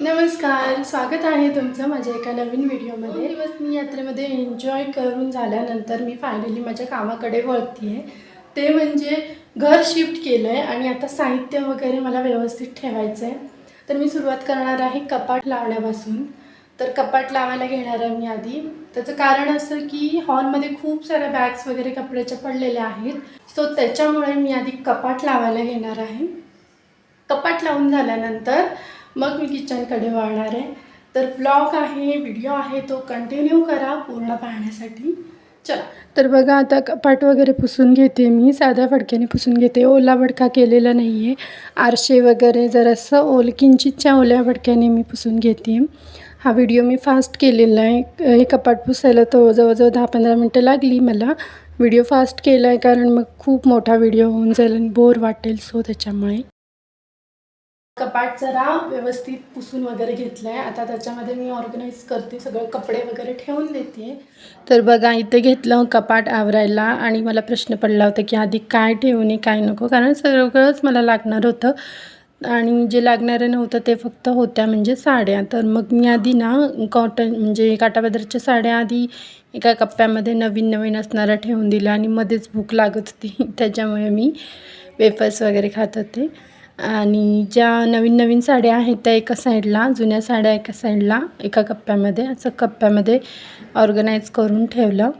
नमस्कार स्वागत आहे तुमचं माझ्या एका नवीन व्हिडिओमध्ये. दिवस मी यात्रेमध्ये एन्जॉय करून झाल्यानंतर मी फायनली माझ्या कामाकडे वळती आहे ते म्हणजे घर शिफ्ट केलं आहे आणि आता साहित्य वगैरे मला व्यवस्थित ठेवायचं आहे तर मी सुरुवात करणार आहे कपाट लावण्यापासून. तर कपाट लावायला घेणार आहे मी आधी. त्याचं कारण असं की हॉलमध्ये खूप साऱ्या बॅग्स वगैरे कपड्याच्या पडलेल्या आहेत. सो त्याच्यामुळे मी आधी कपाट लावायला घेणार आहे. कपाट लावून झाल्यानंतर मग मी किचनकडे वळणार आहे. तर ब्लॉग आहे व्हिडिओ आहे तो कंटिन्यू करा पूर्ण पाहण्यासाठी. चला. तर बघा आता कपाट वगैरे पुसून घेते मी. साध्या फडक्याने पुसून घेते. ओला भडका केलेला नाही आहे आरशे वगैरे जरासं ओल किंचितच्या ओल्या भडक्याने मी पुसून घेते. हा व्हिडिओ मी फास्ट केलेला आहे. हे कपाट पुसायला तो जवळजवळ दहा पंधरा मिनटं लागली मला. व्हिडिओ फास्ट केला आहे कारण मग खूप मोठा व्हिडिओ होऊन जाईल आणि बोर वाटेल सो त्याच्यामुळे. कपाट जरा व्यवस्थित पुसून वगैरे घेतलं आहे आता त्याच्यामध्ये मी ऑर्गनाईज करते सगळं कपडे वगैरे ठेवून देते. तर बघा इथे घेतलं कपाट आवरायला आणि मला प्रश्न पडला होता की आधी काय ठेवू नये काय नको? कारण सगळंच मला लागणार होतं. आणि जे लागणारं नव्हतं ते फक्त होत्या म्हणजे साड्या. तर मग मी आधी ना कॉटन म्हणजे काटाबदरच्या साड्या आधी एका कप्प्यामध्ये नवीन नवीन असणाऱ्या ठेवून दिल्या आणि मध्येच भूक लागत होती. त्याच्यामुळे मी वेफर्स वगैरे खात होते. आणि ज्या नवीन नवीन साड्या आहेत त्या एका साईडला जुन्या साड्या एका साईडला एका कप्प्यामध्ये असं कप्प्यामध्ये ऑर्गनाईज करून ठेवलं.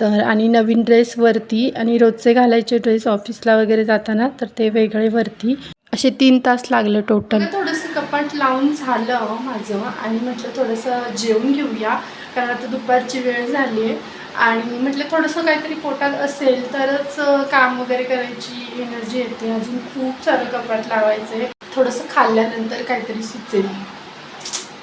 तर आणि नवीन ड्रेस वरती आणि रोजचे घालायचे ड्रेस ऑफिसला वगैरे जाताना तर ते वेगळे वरती. असे तीन तास लागलं टोटल थोडंसं कपाट लावून झालं हो, माझं. आणि म्हटलं थोडंसं जेवून घेऊया कारण आता दुपारची वेळ झाली आहे आणि म्हटलं थोडंसं काहीतरी पोटात असेल तरच काम वगैरे करायची एनर्जी येते. अजून खूप सारं कपाट लावायचं आहे थोडंसं खाल्ल्यानंतर काहीतरी सुचेल.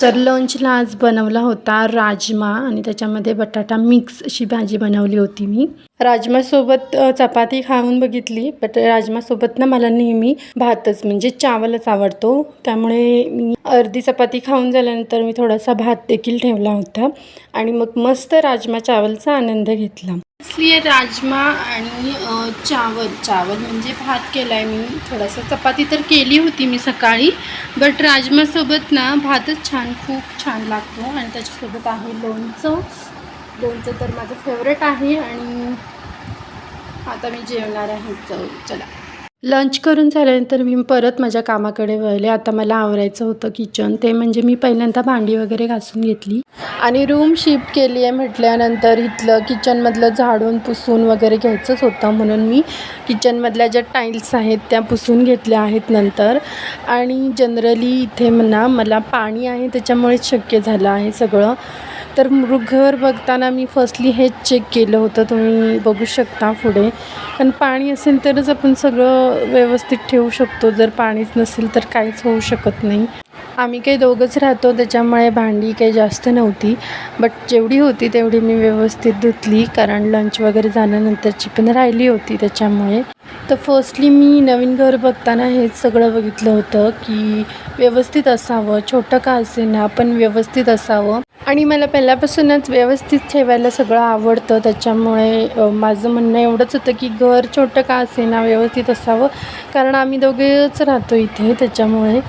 तर लंचला आज बनवला होता राजमा आणि त्याच्यामध्ये बटाटा मिक्स अशी भाजी बनवली होती मी. राजमासोबत चपाती खाऊन बघितली बट राजमासोबत ना मला नेहमी भातच म्हणजे चावलच आवडतो. त्यामुळे मी अर्धी चपाती खाऊन झाल्यानंतर मी थोडासा भात देखील ठेवला होता आणि मग मस्त राजमा चावलचा आनंद घेतला. इसलिए राजमा आणि चावल. चावल म्हणजे भात केला आहे मी. थोडासा चपाती तर केली होती मी सकाळी. बट राजमासोबत ना भातच छान खूप छान लागतो. आणि त्याच्यासोबत आहे लोणचं. लोणचं तर माझं फेवरेट आहे. आणि आता मी जेवणार आहे. चल चला. लंच करून झाल्यानंतर मी परत माझ्या कामाकडे वळले. आता मला आवरायचं होतं किचन ते म्हणजे मी पहिल्यांदा भांडी वगैरे घासून घेतली. आणि रूम शिफ्ट केली आहे म्हटल्यानंतर इथलं किचनमधलं झाडून पुसून वगैरे घ्यायचंच होतं. म्हणून मी किचनमधल्या ज्या टाईल्स आहेत त्या पुसून घेतल्या आहेत नंतर. आणि जनरली इथे म्हणा मला पाणी आहे त्याच्यामुळेच शक्य झालं आहे सगळं. तर घर बघताना मी फर्स्टली हेच चेक केलं होतं. तुम्ही बघू शकता पुढे. कारण पाणी असेल तरच आपण सगळं व्यवस्थित ठेवू शकतो. जर पाणीच नसेल तर काहीच होऊ शकत नाही. आम्ही काही दोघंच राहतो त्याच्यामुळे भांडी काही जास्त नव्हती. बट जेवढी होती तेवढी मी व्यवस्थित धुतली कारण लंच वगैरे झाल्यानंतरची पण राहिली होती त्याच्यामुळे. तर फर्स्टली मी नवीन घर बघताना हेच सगळं बघितलं होतं की व्यवस्थित असावं छोटं का असेना पण व्यवस्थित असावं. आणि मला पहिल्यापासूनच व्यवस्थित ठेवायला सगळं आवडतं त्याच्यामुळे माझं म्हणणं एवढंच होतं की घर छोटं का असेना व्यवस्थित असावं. कारण आम्ही दोघेच राहतो इथे त्याच्यामुळे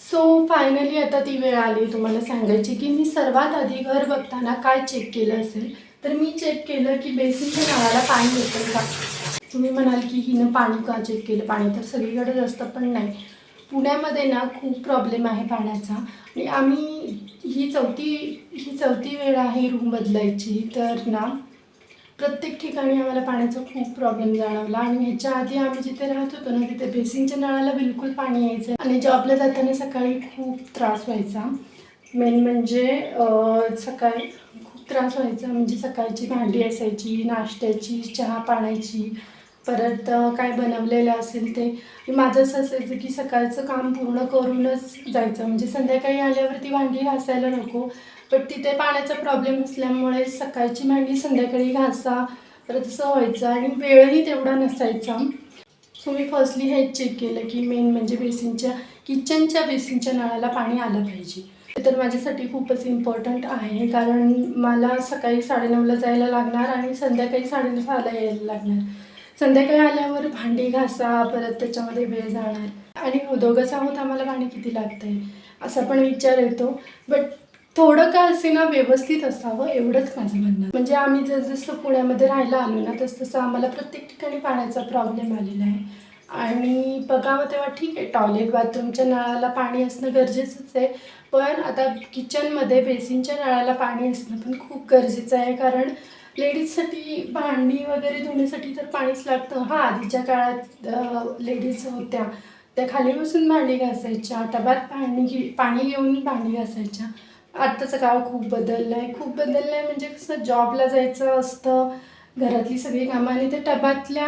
सो फायनली आता ती वेळ आली तुम्हाला सांगायची की मी सर्वात आधी घर बघताना काय चेक केलं असेल? तर मी चेक केलं की बेसिकच्या नळाला पाणी येतं का? तुम्ही म्हणाल की हिनं पाणी का चेक केलं? पाणी तर सगळीकडे जास्त पण नाही. पुण्यामध्ये ना खूप प्रॉब्लेम आहे पाण्याचा. आणि आम्ही ही चौथी ही चौथी वेळ आहे रूम बदलायची. तर ना प्रत्येक ठिकाणी आम्हाला पाण्याचा खूप प्रॉब्लेम जाणवला. आणि ह्याच्या आधी आम्ही जिथे राहत होतो ना तिथे बेसिनच्या नळाला बिलकुल पाणी यायचं. आणि जॉबला जाताना सकाळी खूप त्रास व्हायचा. मेन म्हणजे सकाळी खूप त्रास व्हायचा. म्हणजे सकाळची भांडी असायची नाश्त्याची चहा पाण्याची. परत काय बनवलेलं असेल ते. माझं असं असायचं की सकाळचं काम पूर्ण करूनच जायचं. म्हणजे संध्याकाळी आल्यावरती भांडी घासायला नको. पण तिथे पाण्याचा प्रॉब्लेम असल्यामुळे सकाळची भांडी संध्याकाळी घासा. परत असं व्हायचं आणि वेळही तेवढा नसायचा. सो मी फर्स्टली हेच चेक केलं की मेन म्हणजे बेसिनच्या किचनच्या बेसिनच्या नळाला पाणी आलं पाहिजे. ते तर माझ्यासाठी खूपच इम्पॉर्टंट आहे. कारण मला सकाळी साडेनऊला जायला लागणार आणि संध्याकाळी साडेसहाला यायला लागणार. संध्याकाळी आल्यावर भांडी घासा परत त्याच्यामध्ये वेळ जाणार. आणि हो, दोघंच आहोत आम्हाला पाणी किती लागतंय असा पण विचार येतो. बट थोडं का असे ना व्यवस्थित असावं एवढंच माझं म्हणणं. म्हणजे आम्ही जसजसं पुण्यामध्ये राहायला आलो ना तसतसं आम्हाला प्रत्येक ठिकाणी पाण्याचा प्रॉब्लेम आलेला आहे. आणि बघावं तेव्हा ठीक आहे टॉयलेट बाथरूमच्या नळाला पाणी असणं गरजेचंच आहे. पण आता किचनमध्ये बेसिनच्या नळाला पाणी असणं पण खूप गरजेचं आहे कारण लेडीजसाठी भांडी वगैरे धुण्यासाठी तर पाणीच लागतं. हां आधीच्या काळात लेडीज होत्या. त्या खाली बसून भांडी घासायच्या टबात पाणी घे पाणी घेऊन भांडी घासायच्या. आत्ताचा काळ खूप बदललं आहे खूप बदललं आहे म्हणजे कसं जॉबला जायचं असतं घरातली सगळी कामं आणि ते टबातल्या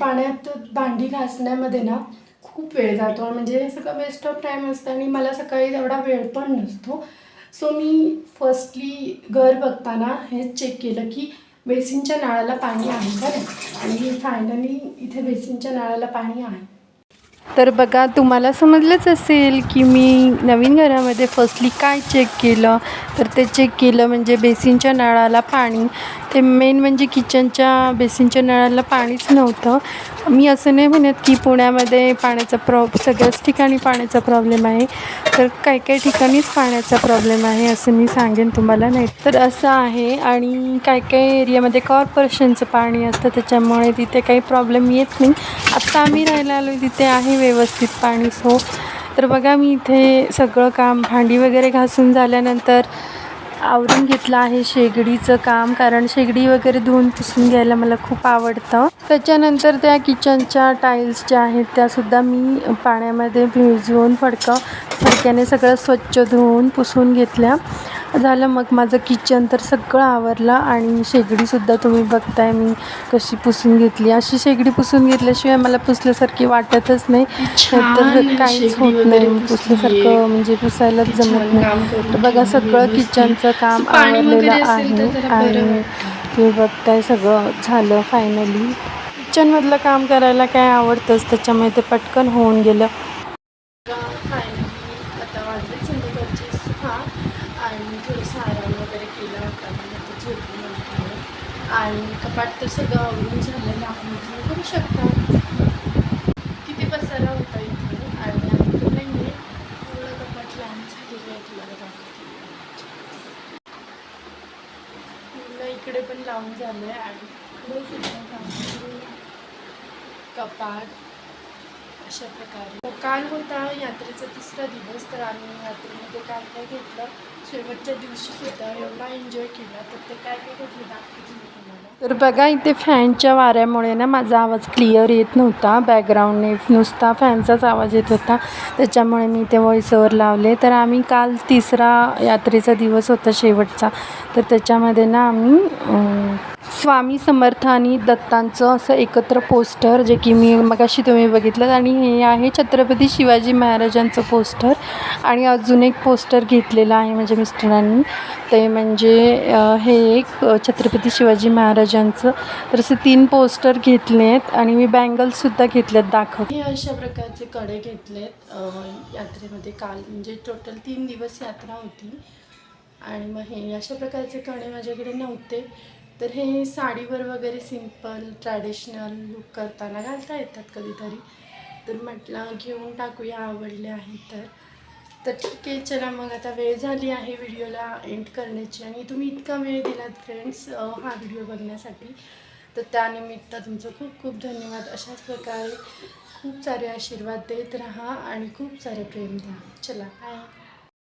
पाण्यात भांडी घासण्यामध्ये ना खूप वेळ जातो. म्हणजे सगळं वेस्ट ऑफ टाईम असतं आणि मला सकाळी एवढा वेळ पण नसतो. सो मी फर्स्टली घर बघताना हेच चेक केलं की बेसिनच्या नळाला पाणी आहे का आणि फायनली इथे बेसिनच्या नळाला पाणी आहे. तर बघा तुम्हाला समजलंच असेल की मी नवीन घरामध्ये फर्स्टली काय चेक केलं? तर ते चेक केलं म्हणजे बेसिनच्या नळाला पाणी. ते मेन म्हणजे किचनच्या बेसिनच्या नळाला पाणीच नव्हतं. मी असं नाही म्हणत की पुण्यामध्ये पाण्याचा प्रॉ सगळ्याच ठिकाणी पाण्याचा प्रॉब्लेम आहे. तर काही काही ठिकाणीच पाण्याचा प्रॉब्लेम आहे असं मी सांगेन तुम्हाला. नाही तर असं आहे आणि काही काही एरियामध्ये कॉर्पोरेशनचं पाणी असतं त्याच्यामुळे तिथे काही प्रॉब्लेम येत नाही. आत्ता आम्ही राहायला आलो तिथे आहे व्यवस्थित पाणी सो तर बघा मी इथे सगळं काम भांडी वगैरे घासून झाल्यानंतर आवरून घेतलं आहे शेगडीचं काम कारण शेगडी वगैरे धुवून पुसून घ्यायला मला खूप आवडतं. त्याच्यानंतर त्या किचनच्या टाईल्स ज्या आहेत त्यासुद्धा मी पाण्यामध्ये भिजवून फडकं फडक्याने सगळं स्वच्छ धुवून पुसून घेतल्या. झालं मग माझं किचन तर सगळं आवरलं आणि शेगडीसुद्धा तुम्ही बघताय मी कशी पुसून घेतली. अशी शेगडी पुसून घेतल्याशिवाय मला पुसल्यासारखी वाटतच नाही. तर काहीच होत नाही. पुसल्यासारखं म्हणजे पुसायलाच जमत नाही. तर बघा सगळं किचनचं काम आवरलेलं आहे आणि ते बघताय सगळं झालं फायनली किचनमधलं काम करायला काय आवडतंच? त्याच्यामुळे ते पटकन होऊन गेलं आता वाजले संध्याकाळचे सहा आणि थोडंसं आराम वगैरे केला होता. म्हणजे आता झोपून उठले. आणि कपाट तर सगळं आवरून झालेलं आपण तुम्ही करू शकता. किती पसारा होता इथे? आणि आम्ही तर नाही आहे. कपाट लहान झालेलं आहे तुम्हाला दाखवते. पूर्ण इकडे पण लावून झालं आहे आणि सुद्धा कपाट. अशा प्रकारे. काल होता यात्रेचा तिसरा दिवस तर आम्ही यात्रेमध्ये काय काय घेतलं? शेवटच्या दिवशी सुद्धा एवढा एन्जॉय केला. तर ते काय काय घेतलं दाखवते तर बघा इथे फॅनच्या वाऱ्यामुळे ना माझा आवाज क्लिअर येत नव्हता. बॅकग्राऊंडने नुसता फॅनचाच आवाज येत होता. त्याच्यामुळे मी ते व्हॉइसओवर लावले. तर आम्ही काल तिसरा यात्रेचा दिवस होता शेवटचा. तर त्याच्यामध्ये ना आम्ही स्वामी समर्थ आणि दत्तांचं असं एकत्र पोस्टर जे की मी मगाशी तुम्ही बघितलं आणि हे आहे छत्रपती शिवाजी महाराजांचं पोस्टर आणि अजून एक पोस्टर घेतलेलं आहे माझ्या मिस्टरांनी. ते म्हणजे हे एक छत्रपती शिवाजी महाराजांचं. तर असे तीन पोस्टर घेतले आहेत आणि मी बँगल्ससुद्धा घेतल्यात दाखव हे अशा प्रकारचे कडे घेतलेत यात्रेमध्ये काल म्हणजे टोटल तीन दिवस यात्रा होती. आणि मग हे अशा प्रकारचे कणे माझ्याकडे नव्हते. तर हे साडीवर वगैरे सिंपल ट्रॅडिशनल लुक करताना घालता येतात कधीतरी. तर म्हटलं घेऊन टाकूया आवडले आहे तर. तर ठीक आहे चला मग आता वेळ झाली आहे व्हिडिओला एंड करण्याची आणि तुम्ही इतका वेळ दिलात फ्रेंड्स हा व्हिडिओ बघण्यासाठी. तर त्यानिमित्त तुमचं खूप खूप धन्यवाद. अशाच प्रकारे खूप सारे आशीर्वाद देत राहा आणि खूप सारे प्रेम द्या. चला बाय